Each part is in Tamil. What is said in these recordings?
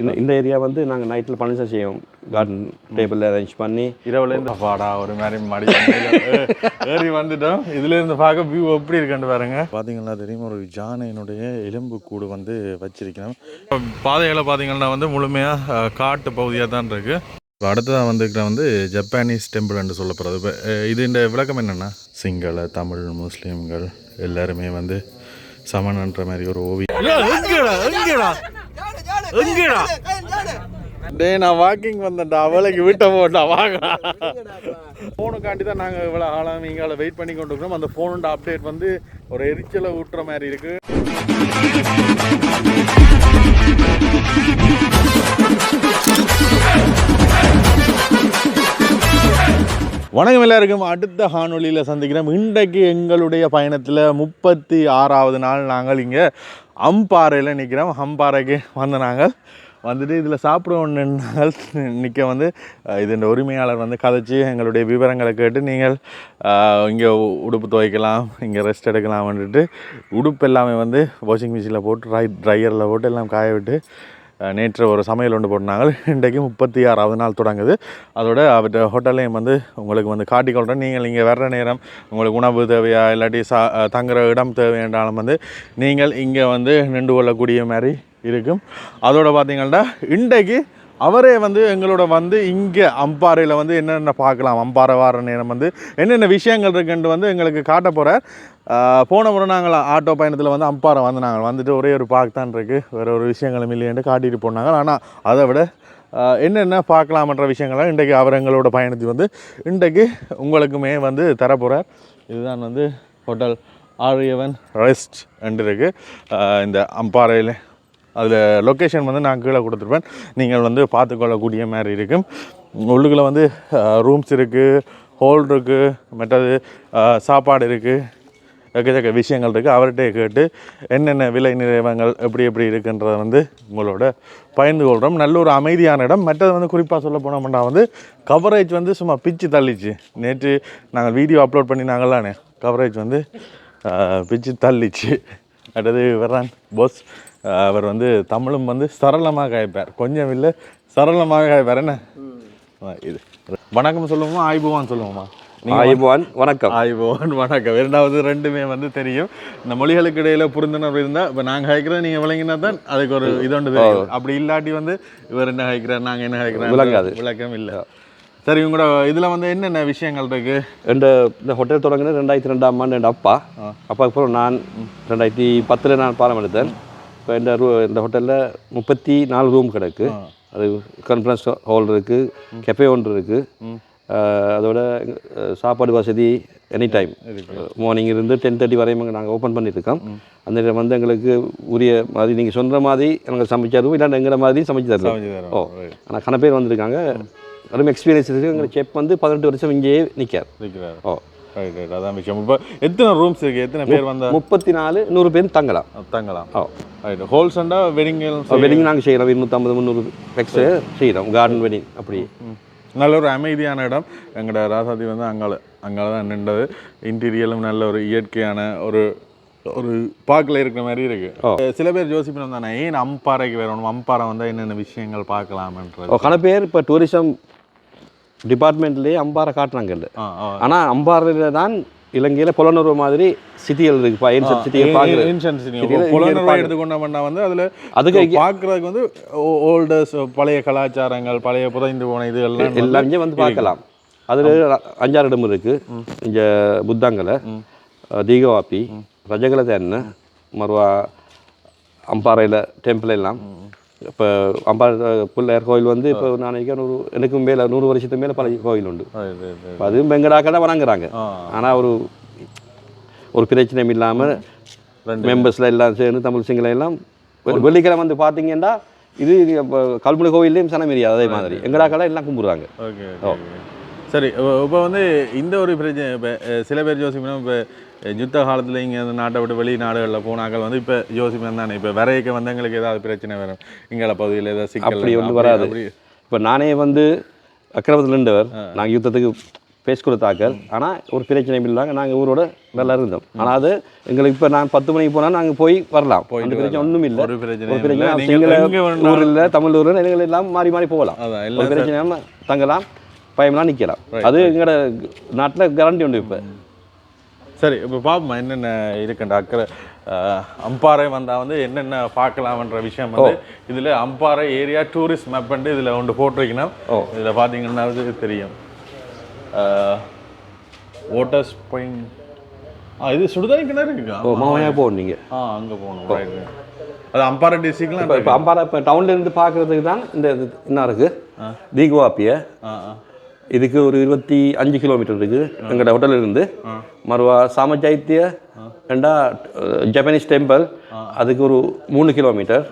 இந்த இந்த ஏரியா வந்து நாங்கள் நைட்டில் ஃபர்னிச்சர் செய்வோம். கார்டன் டேபிள் அரேஞ்ச் பண்ணி. இரவுல இருந்து பாடா ஒரு மாதிரி மடி ஏறி வந்துட்டோம். இதுல இருந்து பார்க்க வியூ எப்படி இருக்குன்னு பாருங்க. பாத்தீங்கன்னா தெரியும்? ஒரு ஜானையினுடைய எலும்பு கூடு வந்து வச்சிருக்கிறோம். பாதைகளை பாத்தீங்கன்னா வந்து முழுமையா அஹ், காட்டு பகுதியா தான் இருக்கு. இப்போ அடுத்ததாக வந்துக்கிற வந்து ஜப்பானீஸ் டெம்பிள் என்று சொல்லப்படுறது. இப்போ இது இந்த விளக்கம் என்னென்னா சிங்கள தமிழ் முஸ்லீம்கள் எல்லாருமே வந்து சமணன்ற மாதிரி ஒரு ஓவியம். எங்கடா? டேய் நான் வாக்கிங் வந்தேன்டா. அவளைக்கு விட்ட போட்டா வாங்கடா. ஃபோனுக்காண்டி தான் நாங்கள் இவ்வளோ ஆளாக இங்கால வெயிட் பண்ணி கொண்டு இருக்கிறோம். அந்த ஃபோனோட அப்டேட் வந்து ஒரு எரிச்சலை ஊட்டுற மாதிரி இருக்கு. வணக்கம் எல்லாருக்கும். அடுத்த காணொளியில் சந்திக்கிறோம். இன்றைக்கு எங்களுடைய பயணத்தில் முப்பத்தி ஆறாவது நாள் நாங்கள் இங்கே அம்பாறையில் நிற்கிறோம் அம்பாறைக்கு வந்த நாங்கள். வந்துட்டு இதில் சாப்பிடுவோம் நாங்கள். நிற்க வந்து அஹ், இதன் உரிமையாளர் வந்து கதைச்சி எங்களுடைய விவரங்களை கேட்டு நீங்கள் இங்கே உடுப்பு துவைக்கலாம் இங்கே ரெஸ்ட் எடுக்கலாம் வந்துட்டு உடுப்பு எல்லாமே வந்து வாஷிங் மிஷினில் போட்டு ட்ரை ட்ரையரில் போட்டு எல்லாம் காய விட்டு நேற்று ஒரு சமையல் ஒன்று போட்டாங்க இன்றைக்கு முப்பத்தி ஆறாவது நாள் தொடங்குது. அதோட அவர்கிட்ட ஹோட்டல்லையும் வந்து உங்களுக்கு வந்து காட்டிக்கொள்கிறேன் நீங்கள் இங்கே வர்ற நேரம் உங்களுக்கு உணவு தேவையா இல்லாட்டி சா தங்குற இடம் தேவையாண்டாலும் வந்து நீங்கள் இங்கே வந்து நின்று கொள்ளக்கூடிய மாதிரி இருக்கும். அதோட பார்த்தீங்கன்னா இன்றைக்கு அவரே வந்து எங்களோட வந்து இங்கே அம்பாறையில் வந்து என்னென்ன பார்க்கலாம் அம்பாறை வார நேரம் வந்து என்னென்ன விஷயங்கள் இருக்குன்ட்டு வந்து எங்களுக்கு காட்ட போகிறார் போன முறை நாங்கள் ஆட்டோ பயணத்தில் வந்து அம்பாறை வந்து நாங்கள் வந்துட்டு ஒரே ஒரு பார்க் தான் இருக்குது வேறு ஒரு விஷயங்களும் இல்லையென்று காட்டிட்டு போனாங்க. ஆனால் அதை விட என்னென்ன பார்க்கலாமன்ற விஷயங்களை இன்றைக்கு அவர் எங்களோட பயணத்தை வந்து இன்றைக்கு உங்களுக்குமே வந்து தரப்போகிறார் இதுதான் வந்து ஹோட்டல் ஆரியவன் ரெஸ்ட் என்று இருக்குது இந்த அம்பாறையில். அதில் லொக்கேஷன் வந்து நான் கீழே கொடுத்துருப்பேன். நீங்கள் வந்து பார்த்துக்கொள்ளக்கூடிய மாதிரி இருக்கும் உள்ளுக்குள்ளே வந்து ரூம்ஸ் இருக்குது ஹோல் இருக்குது மற்றது சாப்பாடு இருக்குது எக்கச்சக்க விஷயங்கள் இருக்குது அவர்கிட்ட கேட்டு என்னென்ன விலை நிலையங்கள் எப்படி எப்படி இருக்குன்றதை வந்து உங்களோட பகிர்ந்து கொள்கிறோம் நல்ல ஒரு அமைதியான இடம். மற்றது வந்து குறிப்பாக சொல்ல போனோம்னா வந்து கவரேஜ் வந்து சும்மா பிச்சு தள்ளிச்சு. நேற்று நாங்கள் வீடியோ அப்லோட் பண்ணி நாங்களானே கவரேஜ் வந்து பிச்சு தள்ளிச்சு. அடுத்தது வர்றான் போஸ் அவர் வந்து தமிழும் வந்து சரளமாக காய்ப்பார் கொஞ்சம் இல்லை சரளமாக காய்ப்பார் என்ன? இது. வணக்கம் சொல்லுவோமா? ஆய்புவான் சொல்லுவோமா? ஆயுபான் வணக்கம். ஆய்போன் வணக்கம். இரண்டாவது ரெண்டுமே வந்து தெரியும். இந்த மொழிகளுக்கு இடையில புரிந்துணர்வு இருந்தா இப்போ நாங்க ஹைக்கிறோம் நீங்க விளங்கினா தான் அதுக்கு ஒரு இது ஒன்று தெரியும். அப்படி இல்லாட்டி வந்து இவர் என்ன ஹைக்கிறார் நாங்க என்ன ஹைக்கிறோம் விளங்காது. விளக்கம் இல்லை. சரி உங்களோட இதுல வந்து என்னென்ன விஷயங்கள் இருக்கு? இந்த இந்த ஹோட்டல் தொடங்கினது ரெண்டாயிரத்தி ரெண்டாம் ஆண்டு என் அப்பா. அப்பாவுக்கு அப்புறம் நான் ரெண்டாயிரத்தி பத்தில் நான் பாடம் எடுத்தேன். இப்போ இந்த ரூ இந்த ஹோட்டலில் முப்பத்தி நாலு ரூம் கிடக்கு. அது கான்ஃபரன்ஸ் ஹால் இருக்குது கெஃபே ஒன்று இருக்குது அதோட சாப்பாடு வசதி எனி டைம் மார்னிங் இருந்து டென் தேர்ட்டி வரையும் நாங்கள் ஓப்பன் பண்ணியிருக்கோம். அந்த நேரம் வந்து எங்களுக்கு உரிய மாதிரி நீங்கள் சொல்கிற மாதிரி எனக்கு சமைச்சு தருவோம் இல்லாட்டி எங்கிற மாதிரி சமைச்சு தருவோம். தரோம். ஓ ஆனால் கன பேர் வந்திருக்காங்க. அதுவும் எக்ஸ்பீரியன்ஸ் இருக்குது எங்கள் செப் வந்து பதினெட்டு வருஷம் இங்கேயே நிற்கார் ஓ. அதான் விஷயம் இப்போ எத்தனை ரூம்ஸ் இருக்கு? எத்தனை பேர் வந்தா முப்பத்தி நாலு நூறு பேர் தங்கலாம். தங்கலாம். ஓ. ரைட் ஹோல்சண்டா வெட்டிங் வெட்டிங் நாங்கள் செய்கிறோம் இருநூற்றம்பது முந்நூறு எக்ஸ்ட்ரா செய்கிறோம் கார்டன் வெட்டிங் அப்படி. நல்ல ஒரு அமைதியான இடம். எங்களோட ராசாதி வந்து அங்கால அங்கால தான் நின்றது. இன்டீரியலும் நல்ல ஒரு இயற்கையான ஒரு ஒரு பார்க்கல இருக்கிற மாதிரி இருக்கு. ஓ. சில பேர் யோசிப்பினம் தானே ஏன் அம்பாறைக்கு வரணும்? அம்பாறை வந்தால் என்னென்ன விஷயங்கள் பார்க்கலாம்ன்றது. கன பேர் இப்போ டூரிசம் டிபார்ட்மெண்ட்லேயே அம்பாறை காட்டுறாங்க இல்லை? ஆனால் அம்பாறையில் தான் இலங்கையில் புலனுறவு மாதிரி சிட்டிகள் இருக்குப்பா ஏன்சர் சிட்டிகள் பார்க்குறது. பாக்குறது. எடுத்துக்கொண்டோம்னா வந்து அதில் அதுக்கு பார்க்குறதுக்கு வந்து ஓல்டர்ஸ் பழைய கலாச்சாரங்கள் பழைய புதைந்து போன இது எல்லாம் எல்லாம் இங்கே வந்து பார்க்கலாம். அதில் அஞ்சாறு இடம் இருக்குது இங்கே புத்தாங்கலை தீகவாப்பி ரஜகல தேன்னு மறுவா அம்பாறையில் டெம்பிள் எல்லாம். இப்போ அம்பாறை பிள்ளையார் கோயில் வந்து இப்போ நான் நினைக்கிறேன் நூறு எனக்கும் மேலே நூறு வருஷத்துக்கு மேலே பழைய கோயில் உண்டு. அதுவும் வணங்குறாங்க. ஆ. ஆனால் ஒரு ஒரு பிரச்சனையும் இல்லாமல் மெம்பர்ஸில் எல்லாம் சேர்ந்து தமிழ் சிங்கள எல்லாம் வெள்ளிக்கிழமை வந்து பார்த்தீங்கன்னா இது கல்முனை கோயில்லையும் சனமேரியா அதே மாதிரி. எங்கடாக்கடை எல்லாம் கும்பிடுறாங்க. ஓகே சரி இப்போ வந்து இந்த ஒரு பிரச்சனை இப்போ சில பேர் யோசிக்கணும் இப்போ யுத்த காலத்தில் இங்கே இந்த நாட்டை விட்டு வெளிநாடுகளில் போனாக்கள் வந்து இப்போ யோசிப்பேன் தானே இப்போ வரையக்க வந்தவங்களுக்கு ஏதாவது பிரச்சனை வரும். இங்கால பகுதியில் ஏதாவது சிக்கல் அப்படி? ஒன்றும் வராது. இப்போ நானே வந்து அக்கிரமத்தில் நின்றவர். நாங்கள் யுத்தத்துக்கு பேஸ் கொடுத்தாக்கள் ஆனால் ஒரு பிரச்சனையும் இல்லாங்க நாங்கள் ஊரோட நல்லா இருந்தோம். ஆனால் அது எங்களுக்கு இப்போ நான் பத்து மணிக்கு போனால் நாங்கள் போய் வரலாம். அந்த பிரச்சனை ஒன்றும் இல்லை. ஒரு பிரச்சனை சிங்கள எங்க வேணாலும் ஊர் இல்லை தமிழ் எங்களை எல்லாம் மாறி மாறி போகலாம். ஒரு பிரச்சனை தங்கலாம் பயமெல்லாம் நிற்கலாம் அது எங்களோட நாட்டில் கேரண்டி உண்டு இப்போ. சரி இப்போ பாப்போம் என்னென்ன இருக்குன்ற அக்கறை. அம்பாறை வந்தால் வந்து என்னென்ன பார்க்கலாம்ன்ற விஷயம் வந்து இதில் அம்பாறை ஏரியா டூரிஸ்ட் மேப் வந்து இதில் ஒன்று போட்டிருக்கணும். இதில் பார்த்தீங்கன்னா வந்து தெரியும். வாட்டர்ஸ் பாயிண்ட் ஆ இது சுடுதண்ணி கிணறு இருக்கா? ஓ மாமையாக போகணும் நீங்கள் ஆ அங்கே போகணும். அது அம்பாறை டிஸ்ட்ரிக்ட்லாம் இப்போ அம்பாறை இப்போ டவுன்ல இருந்து பார்க்கறதுக்கு தான் இந்த இது என்ன இருக்குது தீகுவாப்பிய. ஆ ஆ. இதுக்கு ஒரு இருபத்தி அஞ்சு கிலோமீட்டர் இருக்குது எங்களோட ஹோட்டல்ல இருந்து. மறுவா சாமஜைத்திய ரெண்டா ஜப்பனீஸ் டெம்பிள் அதுக்கு ஒரு மூணு கிலோமீட்டர்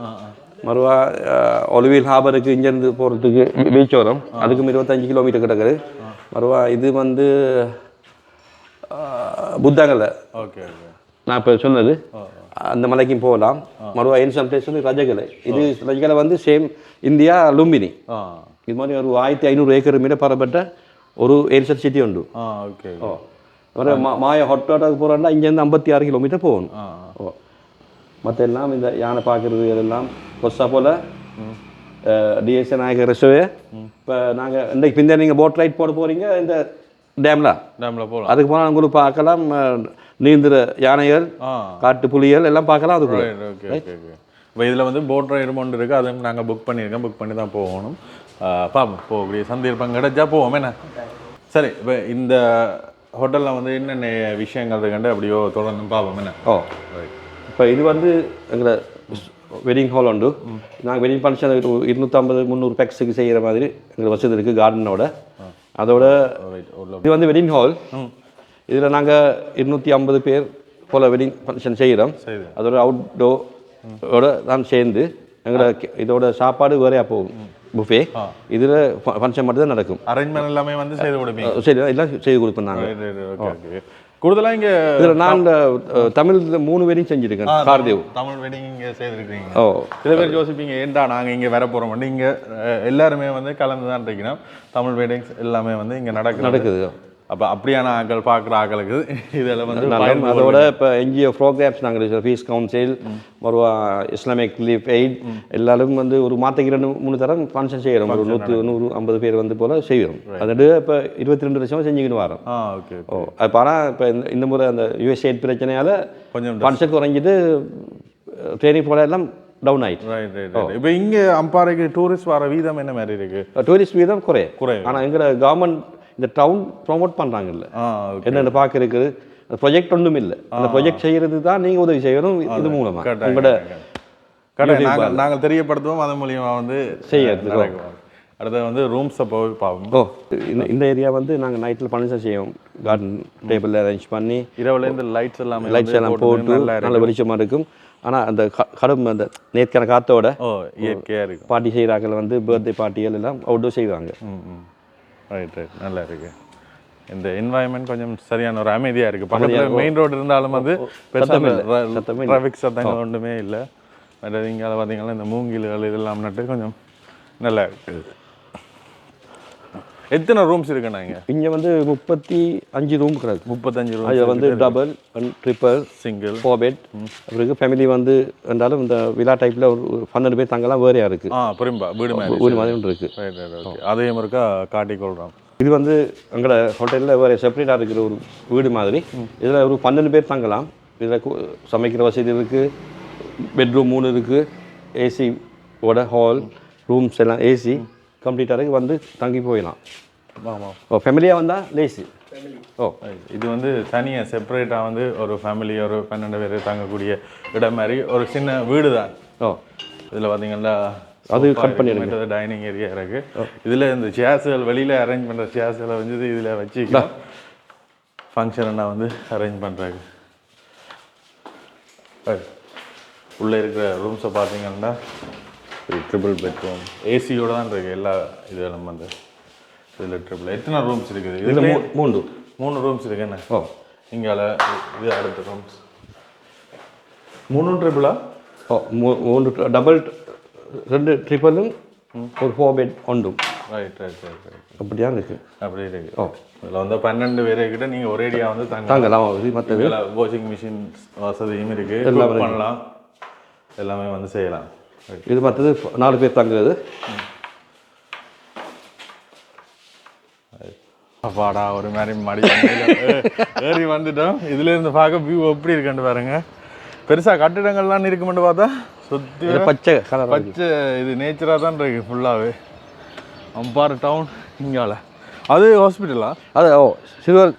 மறுவா ஒலிவில் ஹாபருக்கு இங்கேருந்து போகிறதுக்கு பீச் வரும் அதுக்கும் இருபத்தஞ்சு கிலோமீட்டர் கிடக்குது. மறுவா இது வந்து புத்தகலை ஓகே நான் இப்போ சொன்னது. அந்த மலைக்கும் போகலாம். மறுவா இன்சம் பிளேஸ் வந்து ரஜகலை. இது ரஜகலை வந்து சேம் இந்தியா லும்பினி. இது மாதிரி ஒரு ஆயிரத்தி ஏக்கர் மீட பரப்பட்ட ஒரு ஏரிசல் சிட்டி உண்டு ஆ ஓகே ஓ ஒரு மாய ஹாட் வாட்டருக்கு போகிறோம்னா இங்கேருந்து ஐம்பத்தி ஆறு கிலோமீட்டர் போகணும் ஓ மற்ற எல்லாம் இந்த யானை பார்க்குறது இதெல்லாம் கொஸ்ஸா போல் டிஎஸ்ஏ நாயகர் ரெஸ்டோவே இப்போ நாங்கள் இன்றைக்கு பிந்தைய நீங்கள் போட் ரைட் போட போகிறீங்க இந்த டேமில் டேமில் போகலாம் அதுக்கு போனால் உங்களுக்கு பார்க்கலாம் அஹ், நீந்துற யானைகள் காட்டு புலிகள் எல்லாம் பார்க்கலாம் அதுக்குள்ள இப்போ இதில் வந்து போட் ரைடு ஒன்று இருக்குது அதுவும் நாங்கள் புக் பண்ணியிருக்கோம் புக் பண்ணி தான் போகணும் பார்ப்போம் போகக்கூடிய சந்தர்ப்பம் கிடைச்சா போவோம் என்ன? சரி இப்போ இந்த ஹோட்டலில் வந்து என்னென்ன விஷயங்கள் இருக்குண்டு அப்படியோ தொடர்ந்து பார்ப்போம் என்ன? ஓ இப்போ இது வந்து எங்களை வெட்டிங் ஹால் உண்டு. நாங்கள் வெட்டிங் ஃபங்க்ஷன் இருநூற்றம்பது முந்நூறு பேக்ஸுக்கு செய்கிற மாதிரி எங்களுக்கு வசதி இருக்குது கார்டனோட அதோட இது வந்து வெட்டிங் ஹால் இதில் நாங்கள் இருநூற்றி ஐம்பது பேர் போல் வெட்டிங் ஃபங்க்ஷன் செய்கிறோம். அதோட அவுட்டோட தான் சேர்ந்து எங்களோட இதோட சாப்பாடு வேறையாக போகும். புஃபே இதில் ஃபங்க்ஷன் மட்டும் தான் நடக்கும். அரேஞ்ச்மெண்ட் எல்லாமே வந்து செய்து கொடுப்பீங்க. சரி எல்லாம் செய்து கொடுப்போம் நாங்கள் கூடுதலாக இங்கே இதில் நான் தமிழ்ல மூணு பேரையும் செஞ்சுருக்கேன் கார்தேவ். தமிழ் வெட்டிங் இங்கே செய்திருக்கீங்க ஓ. சில பேர் யோசிப்பீங்க ஏன்டா நாங்கள் இங்கே வர போகிறோம் இங்கே எல்லாருமே வந்து கலந்து தான் இருக்கணும் தமிழ் வெட்டிங்ஸ் எல்லாமே வந்து இங்கே நடக்குது. நடக்குது அப்போ அப்படியான ஆட்கள் பார்க்குற ஆட்களுக்கு இதில் வந்து. அதோட இப்போ என்ஜிஓ ப்ரோக்ராம்ஸ் நாங்கள் ஃபீஸ் கவுன்சில் மறுவா இஸ்லாமிக் லீஃப் எய்ட் எல்லாரும் வந்து ஒரு மாதத்துக்கு ரெண்டு மூணு தரம் ஃபங்க்ஷன் செய்கிறோம் ஒரு நூற்று நூறு ஐம்பது பேர் வந்து போல் செய்கிறோம் அதோட இப்போ இருபத்தி ரெண்டு லட்சம் செஞ்சுக்கிட்டு வரோம். ஆ ஓகே ஓ இப்போ ஆனால் இப்போ இந்த இந்த முறை அந்த யூஎஸ்ஏட் பிரச்சனையால் கொஞ்சம் ஃபங்க்ஷன் குறைஞ்சிட்டு ட்ரைனிங் போல எல்லாம் டவுன் ஆயிட்டு. ரைட் ரைட் இப்போ இங்கே அம்பாறைக்கு டூரிஸ்ட் வர வீதம் என்ன மாதிரி இருக்கு? டூரிஸ்ட் வீதம் குறைய குறைவு. ஆனால் எங்களோட கவர்மெண்ட் இந்த டவுன் ப்ரோமோட் பண்ணுறாங்கல்ல என்னென்ன பார்க்க இருக்குது? அந்த ப்ரொஜெக்ட் ஒன்றும் இல்லை. அந்த ப்ரொஜெக்ட் செய்யறது தான் நீங்கள் உதவி செய்யணும் இது மூலமா. கட்டாயம், உங்களோட நாங்கள் நாங்கள் தெரியப்படுத்துவோம் அதன் மூலியமா வந்து செய்யறதுக்கு. நடக்கும். அடுத்து வந்து ரூம்ஸை போய் பார்ப்போம். ஓ இந்த இந்த ஏரியா வந்து நாங்கள் நைட்டில் ஃபங்க்ஷன் செய்வோம். கார்டன் டேபிள் அரேஞ்ச் பண்ணி இரவுல இந்த லைட்ஸ் எல்லாமே லைட்ஸ் எல்லாம் போட்டு நல்லா வெளிச்சமாக இருக்கும். ஆனால் அந்த கடும் அந்த நேர்க்கான காத்தோட ஓ இயற்கையா இருக்கும். பார்ட்டி செய்கிறாக்கள் வந்து பர்த்டே பார்ட்டிகள் எல்லாம் அவுட்டோர் செய்வாங்க. ரைட் ரைட் நல்லா இருக்கு. இந்த என்வாயன்மெண்ட் கொஞ்சம் சரியான ஒரு அமைதியா இருக்கு. பக்கத்துல மெயின் ரோடு இருந்தாலும் வந்து. டிராஃபிக் சத்தங்கள் ஒன்றுமே இல்லை. மற்றது இங்கே பார்த்தீங்கன்னா இந்த மூங்கில்கள் இதெல்லாம் நட்டு கொஞ்சம் நல்லா இருக்கு. எத்தனை ரூம்ஸ் இருக்குண்ணா இங்கே? இங்கே வந்து முப்பத்தி அஞ்சு ரூம் கிடக்கு முப்பத்தஞ்சு ரூம் அதில் வந்து double triple single four bed பிறகு ஃபேமிலி வந்து இருந்தாலும் இந்த விழா டைப்பில் ஒரு பன்னெண்டு பேர் தங்கலாம் வேறையாக இருக்குது ஆ புரியும்பா. வீடு மாதிரி ஒரு மாதிரி ஒன்று இருக்குது அதையும் இருக்கா காட்டிக்கொள்கிறோம் இது வந்து எங்களோட ஹோட்டலில் வேறு செப்பரேட்டாக இருக்கிற ஒரு வீடு மாதிரி. இதில் ஒரு பன்னெண்டு பேர் தங்கலாம். இதில் சமைக்கிற வசதி இருக்குது பெட்ரூம் மூணு இருக்குது ஏசி ஓட ஹால் ரூம்ஸ் எல்லாம் ஏசி கம்ப்ளீட்டாக இருக்கு வந்து தங்கி போயிடலாம். ஆமாம் ஓ ஃபேமிலியாக வந்தால் லேசி ஓ. இது வந்து தனியாக செப்பரேட்டாக வந்து ஒரு ஃபேமிலி ஒரு பன்னெண்டு பேர் தங்கக்கூடிய இடம் மாதிரி ஒரு சின்ன வீடு தான் ஓ. இதில் பார்த்தீங்கன்னா அது cut பண்ணிடுங்க. டைனிங் ஏரியா இருக்கு. இதில் இந்த சேர்ஸுகள் வெளியில் அரேஞ்ச் பண்ணுற சேர்ஸுகளை வந்து இதில் வச்சுக்கலாம் ஃபங்க்ஷன் வந்து அரேஞ்ச் பண்ணுறாங்க உள்ளே இருக்கிற ரூம்ஸை பார்த்தீங்கன்னா ட்ரிபிள் பெட்ரூம் ஏசியோட தான் இருக்கு எல்லா இதெல்லாம் வந்து. இதில் ட்ரிபிள் எத்தனை ரூம்ஸ் இருக்குது? இதில் இதில் மூ மூன்று. மூணு ரூம்ஸ் இருக்கு என்ன? ஓ. இங்கால இது அடுத்த ரூம்ஸ் மூணு ட்ரிபிளா ஓ மூ மூன்று டபுள் ரெண்டு ட்ரிப்பிளும் ஒரு ஃபோர் பெட் ஒன்றும். ரைட் ரைட் ரைட் ரைட் அப்படியா இருக்குது அப்படி இருக்கு. இதில் வந்து பன்னெண்டு பேர் கிட்ட நீங்கள் ஒரேடியாக வந்து தங்க தாங்கலாம் இது மற்றது வாஷிங் மிஷின் வசதியும் இருக்கு. எல்லாமே பண்ணலாம். எல்லாமே வந்து செய்யலாம். இது மற்றது நாலு பேர் தங்குறது. அப்பாடா ஒரு மாதிரி மடி ஏறி வந்துட்டோம். இதுல இருந்து பார்க்க வியூ எப்படி இருக்குன்னு பாருங்க. பெருசா கட்டிடங்கள்லாம் இருக்குமென்னு பார்த்தா சுத்தி இது பச்சை கலர் பச்சை இது நேச்சராக தான் இருக்கு ஃபுல்லாகவே அம்பாறு டவுன் இங்கால. அது ஹாஸ்பிட்டலா அது ஓ சில்வர்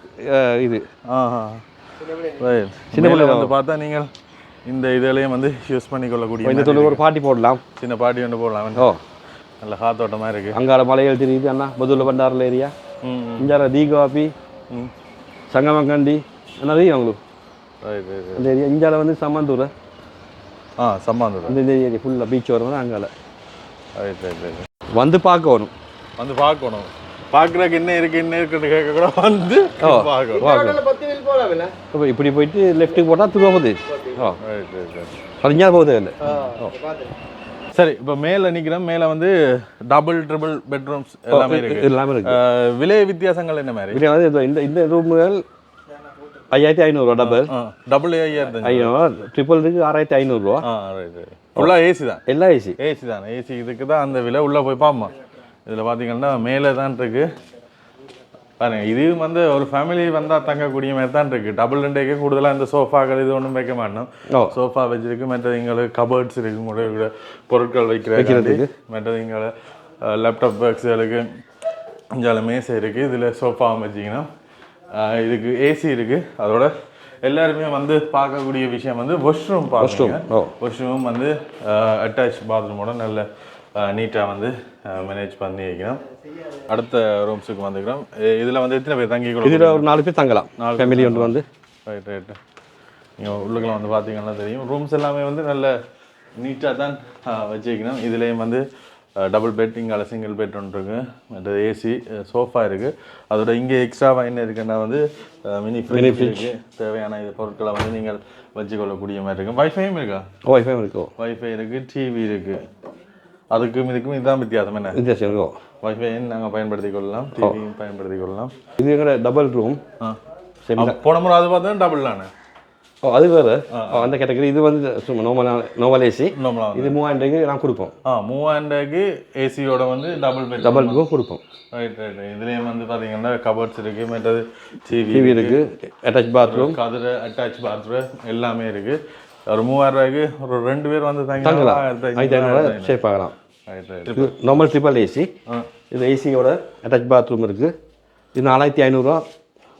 இது. ஆஹா. ரைட் சின்ன பிள்ளை வந்து பார்த்தா நீங்கள் இந்த இதுலையும் வந்து யூஸ் பண்ணிக்கொள்ளக்கூடிய இந்த தொழில் ஒரு பாட்டி போடலாம். சின்ன பாட்டி ஒன்று போடலாம். ஓ. நல்ல காத்தோட்டமாக இருக்கு. அங்கால மலைகள் தெரியுது அண்ணா. முதல்ல பண்டாரில் ஏரியா. ம் இஞ்சார தீகாபி ம். சங்கமங்கண்டி என்ன தெரியும் உங்களுக்கு? ரைட் ரைட் அந்த ஏரியா. இஞ்சால வந்து சம்மந்தூர்? ஆ சம்பாந்தோட இந்த ஏரியா ஃபுல்லாக பீச் வரும் அங்கால ரைட் ரைட் ரைட் வந்து பார்க்கணும். வந்து பார்க்கணும். பார்க்குறக்கு என்ன இருக்கு என்ன இருக்குன்னு கேட்க கூட வந்து பார்க்கணும். பார்க்கணும். இப்போ இப்படி போயிட்டு லெஃப்ட்டுக்கு போட்டால் திருப்பதி ஓ பதினஞ்சாவது போகுது இல்லை. சரி இப்போ மேலே நிற்கிறோம் மேலே வந்து டபுள் ட்ரிபிள் பெட்ரூம்ஸ் எல்லாமே இருக்கு. எல்லாமே இருக்கு. விலை வித்தியாசங்கள் என்ன மாதிரி? இப்படி வந்து இது- இந்த இந்த ரூமுகள் ஐயாயிரத்தி ஐநூறுரூவா டபுள் டபுள் ஐயாயிரத்தஞ்சு ஐநூறுவா ட்ரிபிள் இருக்கு ஆறாயிரத்தி ஐநூறுரூவா ஆ ரைட் ரைட் ஃபுல்லாக ஏசி தான். எல்லாம் ஏசி ஏசி தான். ஏசி இதுக்கு தான் அந்த விலை உள்ளே போய் பாம்மா. இதில் பார்த்தீங்கன்னா மேலே தான் இருக்கு. பாருங்க இது வந்து ஒரு ஃபேமிலி வந்தால் தங்கக்கூடிய மாதிரி தான் இருக்கு. டபுள் ரெண்டேக்கு கூடுதலாக இந்த சோஃபாக்கள் இது ஒன்றும் வைக்க மாட்டோம். சோஃபா வச்சிருக்கு மற்றது எங்களுக்கு கபர்ட்ஸ் இருக்கு உங்களோட பொருட்கள் வைக்கிறதுக்கு மற்றது எங்களை லேப்டாப் பாக்ஸ்களுக்கு இஞ்சால மேசை இருக்குது இதில் சோஃபா வச்சிங்கன்னா இதுக்கு ஏசி இருக்குது அதோட எல்லாருமே வந்து பார்க்கக்கூடிய விஷயம் வந்து வாஷ்ரூம் பார்க்குறோம் ஓ. வாஷ்ரூம் வந்து அட்டாச் பாத்ரூமோட நல்ல நீட்டாக வந்து மேனேஜ் பண்ணி வைக்கிறோம் அடுத்த ரூம்ஸுக்கு வந்துக்கிறோம். இதில் வந்து எத்தனை பேர் தங்கி இதில் ஒரு நாலு பேர் தங்கலாம். ஃபேமிலி ஒன்று வந்து. ரைட் ரைட்டு நீங்கள் உள்ளுக்குள்ள வந்து பார்த்தீங்கன்னா தெரியும். ரூம்ஸ் எல்லாமே வந்து நல்ல நீட்டாக தான் வச்சுக்கணும் இதுலேயும் வந்து டபுள் பெட் இங்கே சிங்கிள் பெட் ஒன்று இருக்கு. மற்றது ஏசி சோஃபா இருக்குது அதோட இங்கே எக்ஸ்ட்ராவாக என்ன இருக்குன்னா வந்து மினி ஃப்ரிட்ஜ் இருக்குது தேவையான இது பொருட்களை வந்து நீங்கள் வச்சுக்கொள்ளக்கூடிய மாதிரி இருக்கும் வைஃபையும் இருக்கா? ஒய்ஃபை இருக்கோ. வைஃபை இருக்குது டிவி இருக்குது அதுக்கும் இதுக்கும் இதுதான் வித்தியாசம் என்ன? வித்தியாசம் இருக்கோ? வைஃபையும் நாங்கள் பயன்படுத்தி கொள்ளலாம் டிவியும் பயன்படுத்தி கொள்ளலாம். இது எங்களோட டபுள் ரூம் ஆ. போன முறை அது பார்த்தா டபுள் தானே? ஓ அது வேறு. அந்த கேட்டகரி இது வந்து சும்மா நார்மல் நார்மல் ஏசி இது மூவாயிரம் ரூபாய்க்கு நான் கொடுப்போம். ஆ மூவாயிரக்கு ஏசியோட வந்து டபுள் பெட் டபுள் ரூம் கொடுப்போம். ரைட் ரைட் இதுலேயும் வந்து பார்த்தீங்கன்னா கபர்ட்ஸ் இருக்கு மற்றது டிவி டிவி இருக்கு அட்டாச் பாத்ரூம் கதிர அட்டாச் பாத்ரூம் எல்லாமே இருக்கு. ஒரு மூவாயிரம் ரூபாய்க்கு ஒரு ரெண்டு பேர் வந்து தங்கி தங்கலாம். ஆயிரத்தி ஐநூறு ஐநூறுவா சேஃப் ஆகலாம். ரைட் ரைட் இது நார்மல் ட்ரிபிள் ஏசி இது ஏசியோட அட்டாச் பாத்ரூம் இருக்கு. இது நாலாயிரத்தி ஐநூறுரூவா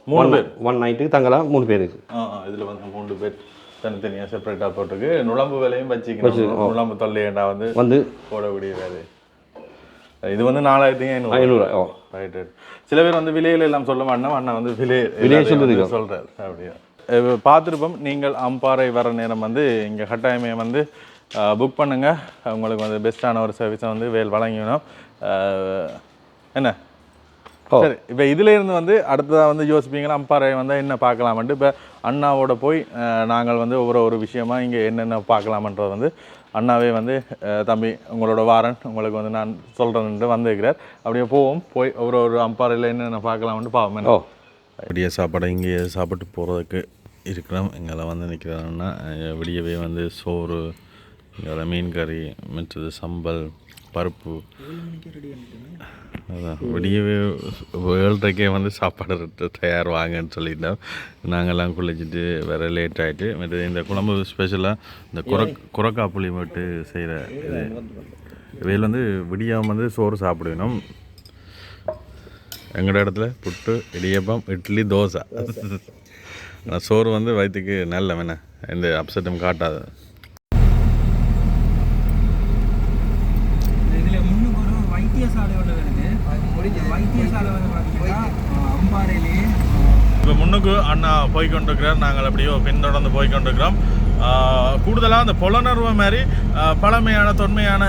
மூணு ஒன் ஒன் நைட்டுக்கு தங்கலாம் மூணு பேருக்கு இதில் வந்து மூணு பேர் தனித்தனியாக செப்பரேட்டாக போட்டிருக்கு. நுழம்பு வேலையும் வச்சுக்கணும். நுழம்பு தொல்லையண்டா வந்து வந்து போடக்கூடிய வேலை. இது வந்து நாலாயிரத்தி ஐநூறு. ஐநூறுரூவா ஓ. ரைட் ரைட் சில பேர் வந்து விலையில எல்லாம் சொல்ல மாட்டோம் அண்ணா வந்து விலை விலையை வந்து சொல்றாரு. அப்படியா? பார்த்துருப்போம் நீங்கள் அம்பாறை வர நேரம் வந்து இங்கே கட்டாயமே வந்து புக் பண்ணுங்க. உங்களுக்கு வந்து பெஸ்ட்டான ஒரு சர்வீஸை வந்து வேல் வழங்கினோம். என்ன. சரி இப்போ இதுல இருந்து வந்து அடுத்ததாக வந்து யோசிப்பீங்களா? அம்பாறை வந்தால் என்ன பார்க்கலாமன்ட்டு. இப்போ அண்ணாவோட போய் நாங்கள் வந்து ஒவ்வொரு ஒரு விஷயமா இங்கே என்னென்ன பார்க்கலாமன்றது வந்து அண்ணாவே வந்து தம்பி உங்களோட வாரன் உங்களுக்கு வந்து நான் சொல்கிறேன்ட்டு வந்திருக்கிறார். அப்படியே போவோம். போய் ஒரு ஒரு அம்பாறையில் என்னென்ன பார்க்கலாம்னு பார்ப்போம் ஓ. விடிய சாப்பாடை இங்கே சாப்பிட்டு போகிறதுக்கு இருக்கிறோம் இங்கே வந்து நிற்கிறோம்னா விடியவே வந்து சோறு இங்கே மீன் கறி மற்றது சம்பல் பருப்பு. அதான். விடியவே ஏழ்ரைக்கே வந்து சாப்பாடு தயார் வாங்கன்னு சொல்லிட்டோம். நாங்கள்லாம் குளிச்சுட்டு வேற லேட் ஆகிட்டு மற்றது இந்த குழம்பு ஸ்பெஷலாக இந்த குர குரக்கா புளி போட்டு செய்கிற இது. இவையில் வந்து விடியாமல் வந்து சோறு சாப்பிடணும். எங்களோட இடத்துல புட்டு இடியப்பம் இட்லி தோசை. ஆனால் சோறு வந்து வயிற்றுக்கு நல்ல வேணா எந்த அப்செட்டும் காட்டாது. இதில் முன்னுக்கு ஒரு வைத்தியசாலை ஒன்று வருது. இந்த வைத்தியசாலை வந்து பார்த்தீங்கன்னா அம்பாறையிலேயே இப்போ முன்னுக்கு அண்ணா போய் கொண்டிருக்கிறார் நாங்கள் அப்படியோ பின்தொடர்ந்து போய் கொண்டிருக்கிறோம் கூடுதலாக அந்த புலனர்வு மாதிரி பழமையான தொன்மையான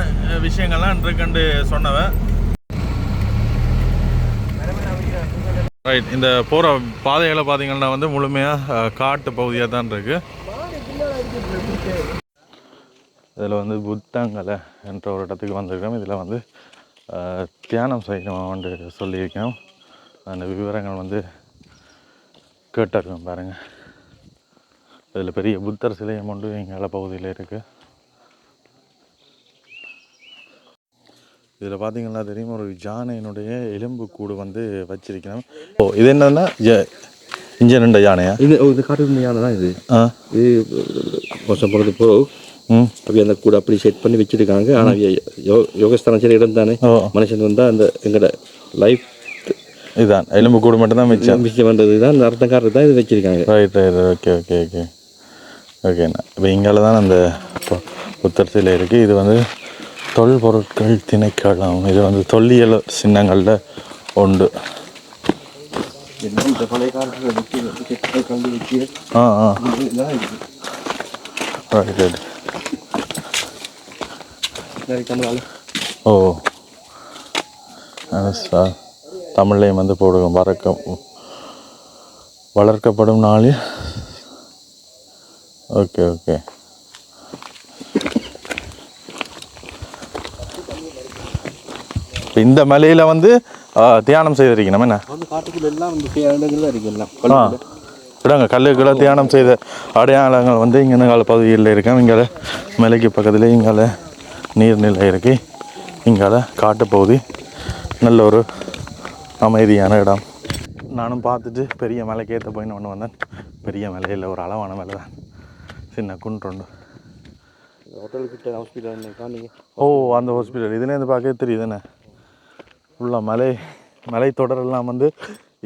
விஷயங்கள்லாம் இருக்குன்னு சொன்னவன் ரைட் இந்த போகிற பாதைகளை பார்த்தீங்கன்னா வந்து முழுமையாக காட்டு பகுதியாக தான் இருக்கு. இதில் வந்து புத்தங்கலை என்ற ஒரு இடத்துக்கு வந்திருக்கோம். இதில் வந்து தியானம் செய்யணும்னு சொல்லியிருக்கோம். அந்த விவரங்கள் வந்து கேட்டிருக்கோம் பாருங்கள் இதில் பெரிய புத்தர் சிலையும் ஒன்று எங்கள் பகுதியில் இருக்குது இதில் பார்த்தீங்கன்னா தெரியும் ஒரு யானையினுடைய எலும்பு கூடு வந்து வச்சிருக்கணும் ஓ இது என்னன்னா இங்கே ரெண்டு யானையா? இது இது காட்டு யானை தான் இது. ஆ. இது வருஷம் போகிறது போகிறோம் ம். அப்படி அந்த கூட அப்படி செட் பண்ணி வச்சிருக்காங்க. ஆனால் யோகஸ்தானம் சரி இடம் தானே. ஓ. மனுஷன் வந்தால் அந்த எங்களோட லைஃப் இதுதான் எலும்பு கூடு மட்டும் தான் மிச்சம் மிச்சம் பண்ணுறது தான் அர்த்தக்காரர் தான் இது வச்சிருக்காங்க. Right right okay okay okay ஓகேண்ணா இப்போ இங்கால தான் அந்த பு- புத்தர் சிலை இருக்குது இது வந்து தொல்பொருட்கள் திணைக்களம். இது வந்து தொல்லியல் சின்னங்களில் உண்டு ஆ ஆ. ரைட் ரைட் ஓ. அது ச- தமிழ்லையும் வந்து போடுவோம். வளர்க்க வளர்க்கப்படும் நாளில். Okay okay. இந்த மலையில் வந்து தியானம் செய்திருக்கணும். என்ன? வந்து காட்டுக்குள்ள எல்லாம் வந்து இடங்கள் தான் இருக்கு எல்லாம். ஆ. விடாங்க கல்லுக்களை தியானம் செய்த அடையாளங்கள் வந்து இங்கே கால பகுதியில் இருக்கேன் இங்கால மலைக்கு பக்கத்தில் இங்கால நீர்நிலை இருக்கு. இங்கால காட்டுப்பகுதி நல்ல ஒரு அமைதியான இடம். நானும் பார்த்துட்டு பெரிய மலைக்கு ஏற்ற போயின்னு ஒன்று வந்தேன். பெரிய மலையில் ஒரு அளவான மலை தான். சின்ன குன்றொண்டு ஹோட்டல் கிட்ட ஹாஸ்பிட்டல் ஓ அந்த ஹாஸ்பிட்டல் இதுலேருந்து பார்க்க தெரியுதுண்ணே ஃபுல்லாக மலை மலை தொடரெல்லாம் வந்து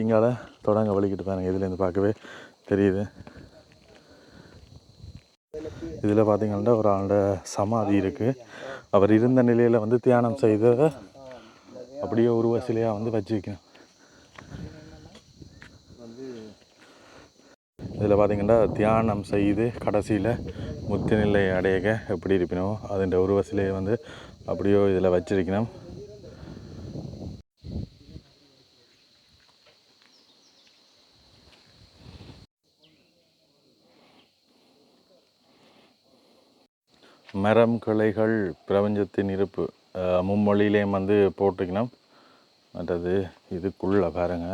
இங்கால தொடங்க வலிக்கிட்டு பாருங்க. இதுலேருந்து பார்க்கவே தெரியுது. இதில் பார்த்தீங்கன்னா ஒரு ஆண்ட சமாதி இருக்குது அவர் இருந்த நிலையில் வந்து தியானம் செய்த அப்படியே உருவ சிலையாக வந்து வச்சுருக்கேன். இதில் பார்த்தீங்கன்னா தியானம் செய்து கடைசியில் முத்து நிலை அடையக எப்படி இருப்பினோ அதன் உருவ சிலையை வந்து அப்படியோ இதில் வச்சிருக்கணும். மரம் கிளைகள் பிரபஞ்சத்தின் இருப்பு மும்மொழியிலையும் வந்து போட்டுக்கணும். மற்றது இதுக்குள்ள பாருங்க.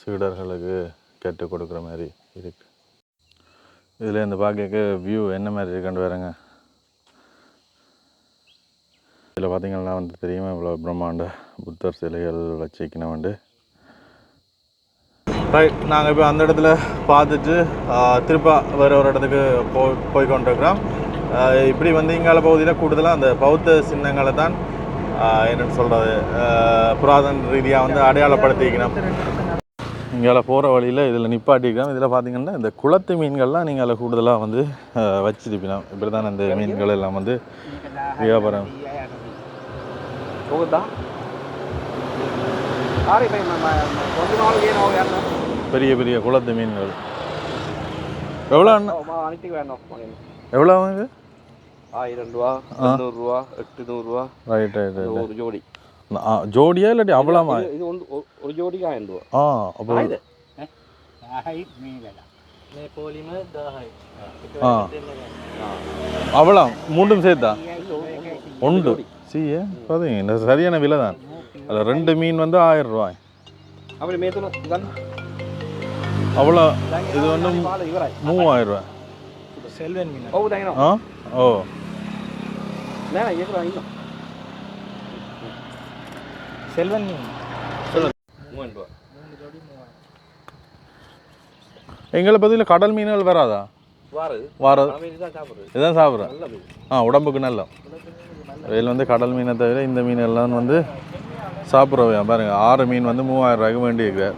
சீடர்களுக்கு கற்றுக் கொடுக்குற மாதிரி இருக்கு. இதில் இந்த பார்க்க வியூ என்ன மாதிரி இருக்குன்னு பாருங்க. இதில் பார்த்தீங்கன்னா வந்து தெரியுமா? இவ்வளோ பிரம்மாண்ட புத்தர் சிலைகள் வச்சுக்கணும் வந்து. ரைட் நாங்கள் இப்போ அந்த இடத்துல பார்த்துட்டு ஆஹ், திருப்ப வேறு ஒரு இடத்துக்கு போய் போய் கொண்டிருக்கிறோம் ஆஹ், இப்படி வந்து இங்கால பகுதியில் கூடுதலாக அந்த பௌத்த சின்னங்களை தான் ஆஹ், என்னன்னு சொல்கிறது புராதன ரீதியாக வந்து அடையாளப்படுத்திக்கணும் இங்கால போகிற வழியில் இதில் நிப்பாட்டிக்கிறோம் இதில் பார்த்தீங்கன்னா இந்த குளத்து மீன்கள்லாம் நீங்கள் அதில் கூடுதலாக வந்து ஆஹ், வச்சிருப்பினோம் இப்படி தான் இந்த மீன்கள் எல்லாம் வந்து வியாபாரம் ಹೋಗುತ್ತಾ பெரிய பெரிய குளத்து மீன்கள். எவ்வளோ எவ்வளோ ஆகுது ஆயிரம் ரூபா ரூபா எட்டுநூறுரூவா ரைட் ரைட் ஒரு ஜோடி. ஜோடியா இல்லாட்டி அவ்வளோமா இது ஒன்று ஒரு ஜோடி ஆயிரம் ரூபா. ஆ அப்போ இது அவ்வளோ மூண்டும் சேர்த்தா? உண்டு சீயே பார்த்தீங்க சரியான விலை தான் அதில் ரெண்டு மீன் வந்து ஆயிரம் ரூபாய். அப்புறம் மேத்துல அவ்வளோ இது வந்து மூவாயிரம் ரூபாய். செல்வன் மீன். ஓ தாங்க ஆ? ஓ. நான் ஏற்கனவே இன்னும் செல்வன் மீன். மூவாயிரம் ரூபா எங்களை பதில் கடல் மீன்கள் வராதா? வாரு. வார. மீன் தான் சாப்பிடுறது. இதான் சாப்பிட்றேன் ஆ உடம்புக்கு நல்ல. இதில் வந்து கடல் மீனை தவிர இந்த மீன் எல்லாம் வந்து சாப்பிட்றவையா? பாருங்க ஆறு மீன் வந்து மூவாயிரம் ரூபாய்க்கு வேண்டியிருக்கிறார்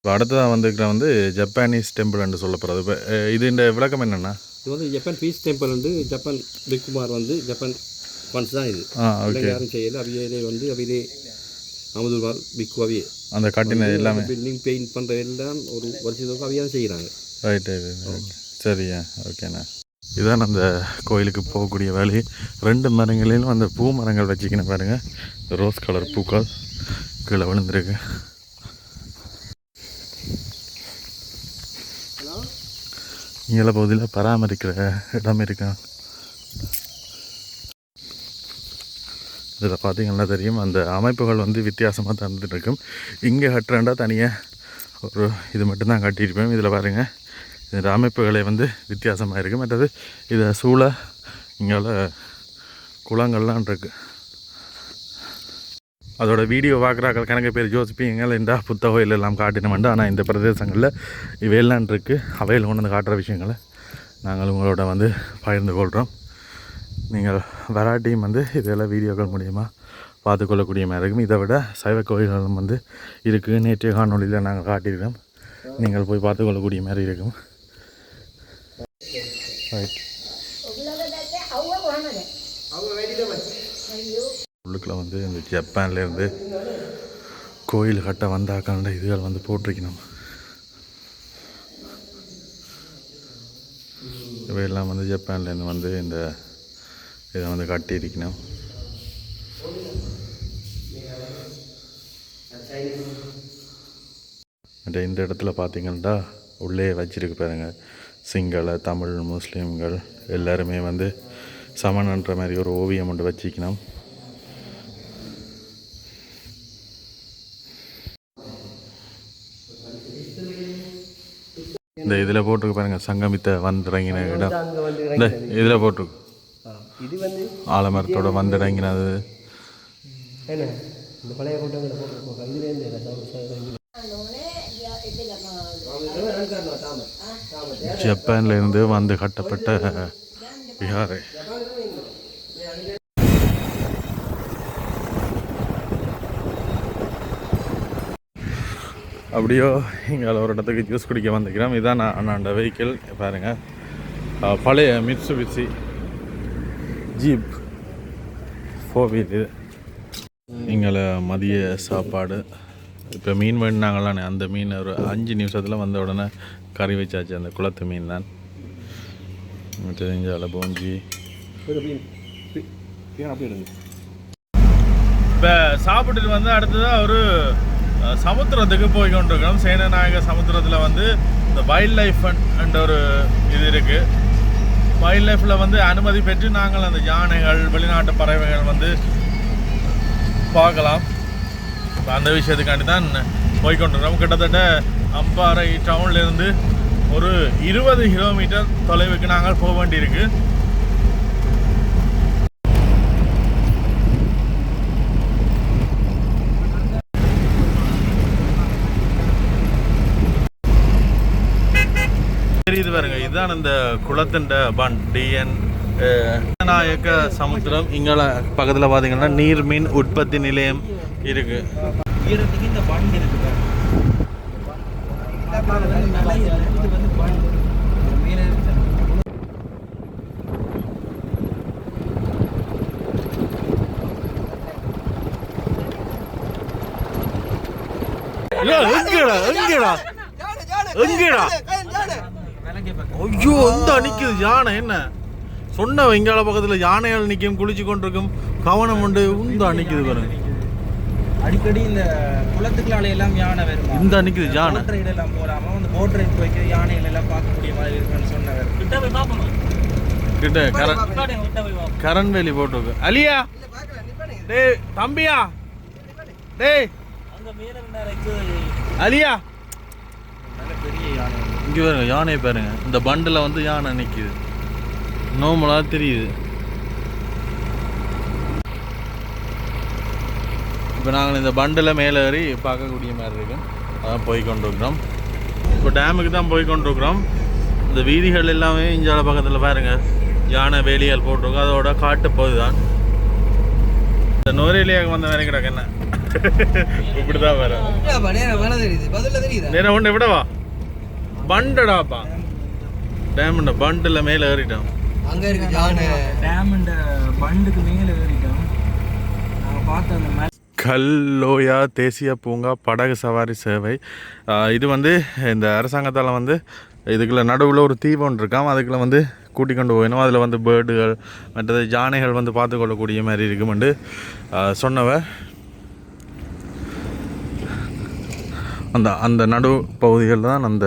இப்போ அடுத்ததாக வந்துருக்கிற வந்து ஜப்பானீஸ் டெம்பிள்னு சொல்லப்படுறது. இப்போ இது இந்த விளக்கம் என்னென்னா? இது வந்து ஜப்பான் பீஸ் டெம்பிள் வந்து ஜப்பான் பிக்குமார் வந்து ஜப்பான் ஃபண்ட்ஸ் தான் இது. ஆ ஓகே. யாரும் செய்யல. அவையிலே வந்து அவையிலே அமுதுமார் பிக்கு அவையே. அந்த கட்டின எல்லாமே? பில்டிங் பெயிண்ட் பண்ணுற எல்லாம் ஒரு வருஷத்துக்கு அவையே தான் செய்கிறாங்க ரைட் ரைட் சரியா? ஓகேண்ணா இதான் அந்த கோயிலுக்கு போகக்கூடிய வழி ரெண்டு மரங்களிலும் அந்த பூ மரங்கள் வச்சுக்கணும் பாருங்க. ரோஸ் கலர் பூக்கள் கீழே விழுந்திருக்கு. இங்கே பகுதியில் பராமரிக்கிற இடம் இருக்கா? இதில் பார்த்தீங்கன்னா தெரியும் அந்த அமைப்புகள் வந்து வித்தியாசமாக தந்துட்டு இருக்கும் இங்கே கட்டுறேன்டா தனியாக ஒரு இது மட்டும்தான் கட்டியிருப்பேன். இதில் பாருங்கள் இந்த அமைப்புகளை வந்து வித்தியாசமாக இருக்குது மற்றது இதை சூழ இங்கே குளங்கள்லாம் இருக்குது அதோட வீடியோ பார்க்குறாக்கள் கணக்கு பேர் யோசிப்பீங்க இந்த புத்தகோயில் எல்லாம் காட்டினோம்ண்டு ஆனால் இந்த பிரதேசங்களில் இவையெல்லாம் இருக்குது அவையில் கொண்டு வந்து காட்டுற விஷயங்களை நாங்கள் உங்களோட வந்து பகிர்ந்து கொள்கிறோம் நீங்கள் வராட்டியும் வந்து இதெல்லாம் வீடியோக்கள் மூலியமாக பார்த்துக்கொள்ளக்கூடிய மாதிரி இருக்கும். இதை விட சைவ கோயில்களும் வந்து இருக்குது நேற்றைய காணொலியில் நாங்கள் காட்டியிருக்கோம் நீங்கள் போய் பார்த்துக்கொள்ளக்கூடிய மாதிரி இருக்கும். ரைட் உள்ளுக்குள்ள வந்து இந்த ஜப்பான்லேருந்து கோயில் கட்ட வந்தாக்காண்ட இதுகள் வந்து போட்டிருக்கணும். இவையெல்லாம் வந்து ஜப்பான்லேருந்து வந்து இந்த இதை வந்து கட்டியிருக்கணும். இந்த இடத்துல பார்த்தீங்கன்னா உள்ளே வச்சிருக்கு பாருங்க. சிங்கள தமிழ் முஸ்லீம்கள் எல்லாருமே வந்து சமணன்ற மாதிரி ஒரு ஓவியம் ஒன்று வச்சுக்கணும். இந்த இதில் போட்டிருக்கு பாருங்க சங்கமித்த வந்திறங்கின இடம். இந்த இதில் போட்டிருக்கு. இது வந்து ஆலமரத்தோட வந்திறங்கினது. இருந்து வந்து கட்டப்பட்ட விஹாரை அப்படியோ இங்கே ஒரு இடத்துக்கு ஜூஸ் குடிக்க வந்துக்கிறோம் இதான் நான் அண்ணாண்ட வெஹிக்கிள் பாருங்கள் பழைய மிட்சுபிசி ஜீப் ஃபோர் வீல் இது இங்கே மதிய சாப்பாடு. இப்போ மீன் வேணுனாங்களானே அந்த மீன் ஒரு அஞ்சு நிமிஷத்தில் வந்த உடனே கறி வச்சாச்சு. அந்த குளத்து மீன் தான். தெரிஞ்சால போஞ்சி. இப்போ சாப்பிட்டுட்டு வந்து அடுத்ததாக ஒரு சமுத்திரத்துக்கு போய் கொண்டிருக்கிறோம் சேனநாயக சமுத்திரத்தில் வந்து இந்த வைல்ட் லைஃப் என்ற ஒரு இது இருக்குது வைல்ட் லைஃப்பில் வந்து அனுமதி பெற்று நாங்கள் அந்த யானைகள் வெளிநாட்டு பறவைகள் வந்து பார்க்கலாம். இப்போ அந்த விஷயத்துக்காண்டி தான் போய் கொண்டிருக்கிறோம் கிட்டத்தட்ட அம்பாறை டவுன்லேருந்து ஒரு இருபது கிலோமீட்டர் தொலைவுக்கு நாங்கள் போக வேண்டியிருக்கு. தெரியுது பாருங்க இதுதான் இந்த குளத்தின் பன் டிஎன் நாயக்க சமுத்திரம். இங்கே பக்கத்தில் பார்த்தீங்கன்னா நீர்மீன் உற்பத்தி நிலையம் இருக்கு. எங்கடா எங்கடா? எங்கடா? ஐயோ இந்த நிக்குது யானை என்ன? சொன்ன வெங்கால பக்கத்துல யானைகள் நிக்கும் குளிச்சு கொண்டிருக்கும் கவனம் உண்டு. உந்த நிக்குது பாருங்க. அடிக்கடி இந்த குளத்துக்குள்ளால எல்லாம் யானை வருமா? இந்த நிக்குது யானை? போட் ரைடு எல்லாம் போடாம அந்த போட் ரைடு போய்க்கு யானைகள் எல்லாம் பார்க்கக்கூடிய மாதிரி இருக்குன்னு சொன்னவர். கிட்ட போய் பார்ப்போம்? கிட்ட கரண் கரண் வேலி போட்டு அலியா? டேய் தம்பியா? டேய். அங்க மேல அலியா? நல்ல பெரிய யானை. இங்க பாருங்க யானை பாருங்க. இந்த பண்டில் வந்து யானை நிக்குது. நோமலா தெரியுது. இப்போ நாங்கள் இந்த பண்டில் மேலே ஏறி பார்க்கக்கூடிய மாதிரி இருக்கு. அதான் போய் கொண்டிருக்கிறோம். இப்போ டேமுக்கு தான் போய் கொண்டிருக்கிறோம். இந்த வீதிகள் எல்லாமே இஞ்சால பக்கத்தில் பாருங்க. யானை வேலியால் போட்டிருக்கோம் அதோட காட்டு பகுதி தான். இந்த நுரையிலேயே வந்த வேலை கிடக்கு என்ன? இப்படி தான் வேற நேரம் விடவா? பண்டடாப்பா டேமண்ட பண்டில் மேலே ஏறிட்டோம். அங்க இருக்கு யானை டேம் இந்த பண்டுக்கு மேல ஏறிட்டோம். நாங்க பார்த்த அந்த மேட்ச் கல்லோயா தேசிய பூங்கா படகு சவாரி சேவை. இது வந்து இந்த அரசாங்கத்தால் வந்து இதுக்குள்ள நடுவில் ஒரு தீவு ஒன்று இருக்காம். அதுக்குள்ள வந்து கூட்டி கொண்டு போயிடும் அதில் வந்து பேர்டுகள் மற்றது யானைகள் வந்து பார்த்து கொள்ளக்கூடிய மாதிரி இருக்குமெண்டு சொன்னவ. அந்த அந்த நடு பகுதிகளில் தான் அந்த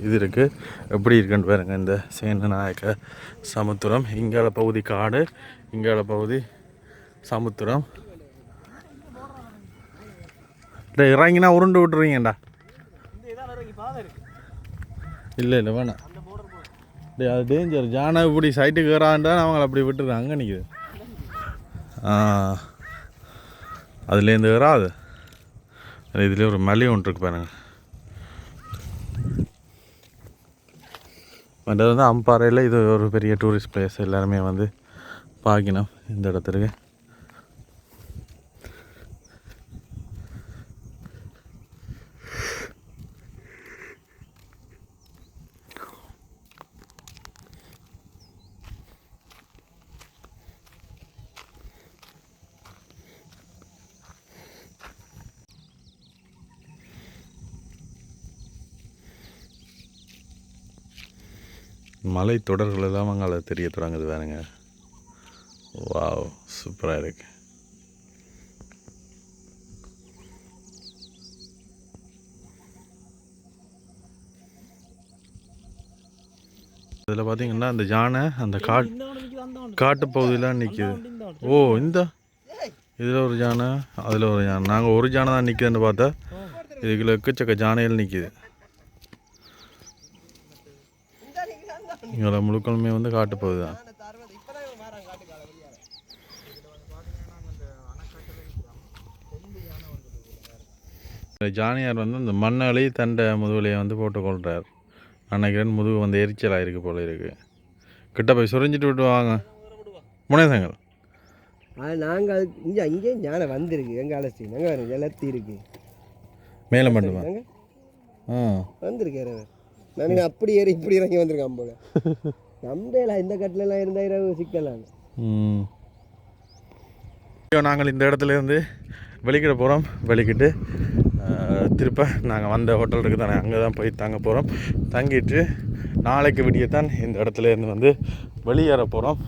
இது இருக்குது எப்படி இருக்குன்னு பாருங்கள் இந்த சேனநாயக்க சமுத்திரம். இங்கால பகுதி காடு இங்கால பகுதி சமுத்திரம். டேய் இறங்கினா உருண்டு விட்டுருவீங்கடா இல்லை இல்லை வேணாம். அது டேஞ்சர் ஜானா இப்படி சைட்டுக்கு ஏறாண்டா அவங்கள அப்படி விட்டுருக்காங்க அங்கே நிற்குது ஆ. அதுலேருந்து ஏறாது. இதுலேயே ஒரு மலை ஒன்று இருக்கு பாருங்கள் மற்றது வந்து அம்பாறையில் இது ஒரு பெரிய டூரிஸ்ட் பிளேஸ் எல்லாருமே வந்து பார்க்கணும் இந்த இடத்துக்கு மலை தொடர்கள் எல்லாம் அங்கே தெரிய தொடங்குது வேறுங்க வாவ் சூப்பராக இருக்கு. இதில் பார்த்தீங்கன்னா அந்த யானை அந்த காட் காட்டு பகுதியெலாம் நிற்கிது. ஓ இந்த? இதில் ஒரு யானை அதில் ஒரு யானை. நாங்கள் ஒரு யானை தான் நிற்கிதுன்னு பார்த்தா இதுக்குள்ள எக்கச்சக்க யானைகள் நிற்கிது. இங்கே முழுக்களுமே வந்து காட்டு பகுதி தான். இந்த ஜானியார் வந்து இந்த மண்ணாலே தண்டை முதுகுலையை வந்து போட்டுக்கொள்கிறார் நினைக்கிறேன் முதுகு வந்து எரிச்சல் ஆயிருக்கு போல இருக்கு. கிட்ட போய் சுரிஞ்சிட்டு விட்டு வாங்க. முனேசங்கள் நாங்கள் அதுக்கு இங்கே இங்கே ஞான வந்திருக்கு. எங்கள் அலசி அங்கே வருங்க எலத்தி இருக்கு. மேலே மட்டுமா? நாங்க ஆ. வந்திருக்காரு நானுங்க அப்படி ஏறி இப்படி இறங்கி வந்திருக்கான் போல. நம்பல இந்த கட்டிலலாம் இருந்தால் இரவு சிக்கலாம் நாங்கள் இந்த இடத்துல இருந்து வெளிக்கிட போகிறோம் வெளிக்கிட்டு திருப்ப நாங்கள் வந்த ஹோட்டல் இருக்குது தானே அங்கே தான் போய் தங்க போகிறோம் தங்கிட்டு நாளைக்கு விடியத்தான் இந்த இடத்துல இருந்து வந்து வெளியேற போகிறோம்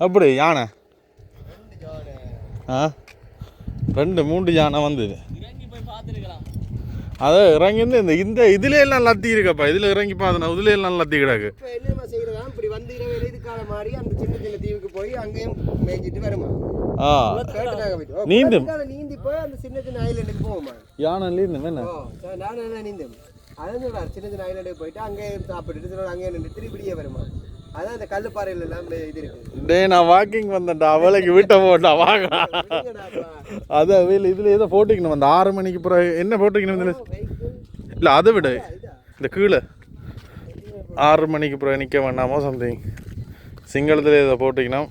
அப்படி யானை? ஆ? ரெண்டு மூன்று யானை வந்தது. அதை இறங்கி வந்து இந்த இந்த இதுல எல்லாம் லத்தி இருக்கப்பா. இதில் இறங்கி பார்த்தனா இதுல எல்லாம் லத்தி கிடக்கு. என்னமா இப்படி வந்து இரவு இதுக்கால மாதிரி அந்த சின்ன சின்ன தீவுக்கு போய் அங்கேயும் மேய்ஞ்சிட்டு வருமா? ஆ. நீந்தும். கேட்டுனால நீந்தி போய் அந்த சின்ன சின்ன ஐலண்டுக்கு போவோமா? யானை இருந்து என்ன? என்ன நீந்தேன் அதான் சொல்றாரு. சின்ன சின்ன ஐலண்டுக்கு போயிட்டு அங்கேயே சாப்பிட்டுட்டு அங்கேயே நின்று திருப்பிடியே வருமா? அதான் அந்த கல்லுப்பாறையில எல்லாம் இது இருக்கு. டேய் நான் வாக்கிங் வந்தேன்டா. அவளைக்கு வீட்டை போட்டா வாங்க. அதை வீல் இதில் ஏதோ போட்டுக்கணும் அந்த ஆறு மணிக்கு பிறகு என்ன போட்டுக்கணும் இதில். இல்லை அதை விட. இந்த கீழே. ஆறு மணிக்கு பிறகு நிற்க வேண்டாமோ சம்திங் சிங்களத்தில் இதை போட்டுக்கணும்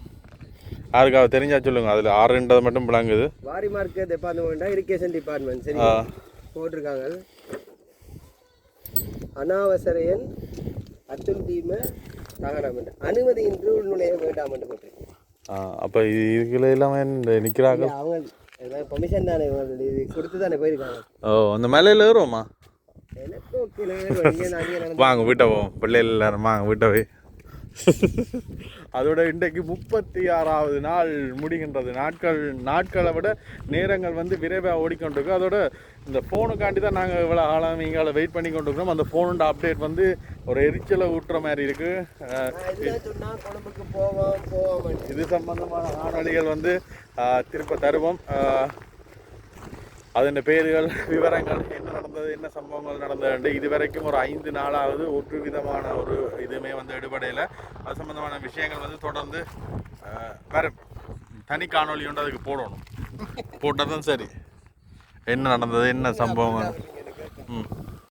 யாருக்காவது தெரிஞ்சா சொல்லுங்க. அதில் ஆறுன்றது மட்டும் விளங்குது. வாரி மார்க்கெட் டிபார்ட்மெண்ட் இரிகேஷன் டிபார்ட்மெண்ட் சரி. போட்டிருக்காங்க. அனாவசரையன் அத்துல் தீம தகனம் அனுமதியின்றி உள்நுழைய வேண்டாம் என்று போட்டிருக்கு. அப்போ இதுக்குள்ள எல்லாமே நிற்கிறாங்க அவங்க பெர்மிஷன் தானே இது கொடுத்து தானே போயிருக்காங்க. ஓ அந்த மேலையில் ஏறுவோமா? வாங்க வீட்டை போவோம் பிள்ளைகள் எல்லாரும் வாங்க வீட்டை போய். அதோட இன்றைக்கு முப்பத்தி ஆறாவது நாள் முடிகின்றது. நாட்கள் நாட்களை விட நேரங்கள் வந்து விரைவாக ஓடிக்கொண்டிருக்கு. அதோட இந்த ஃபோனுக்காண்டி தான் நாங்கள் இவ்வளோ காலம் இங்கால வெயிட் பண்ணி கொண்டிருக்கிறோம். அந்த ஃபோனோட அப்டேட் வந்து ஒரு எரிச்சலை ஊட்டுற மாதிரி இருக்குது இது சம்பந்தமான காணொளிகள் வந்து திருப்ப தருவோம். அதன் பெயர்கள் விவரங்கள் என்ன நடந்தது என்ன சம்பவங்கள் நடந்தது இது வரைக்கும் ஒரு ஐந்து நாளாவது ஒரு விதமான ஒரு இதுவுமே வந்து எடுபடையில். அது சம்பந்தமான விஷயங்கள் வந்து தொடர்ந்து வரும். தனி காணொளி ஒன்று அதுக்கு போடணும். போட்டால் தான் சரி. என்ன நடந்தது என்ன சம்பவம் ம்.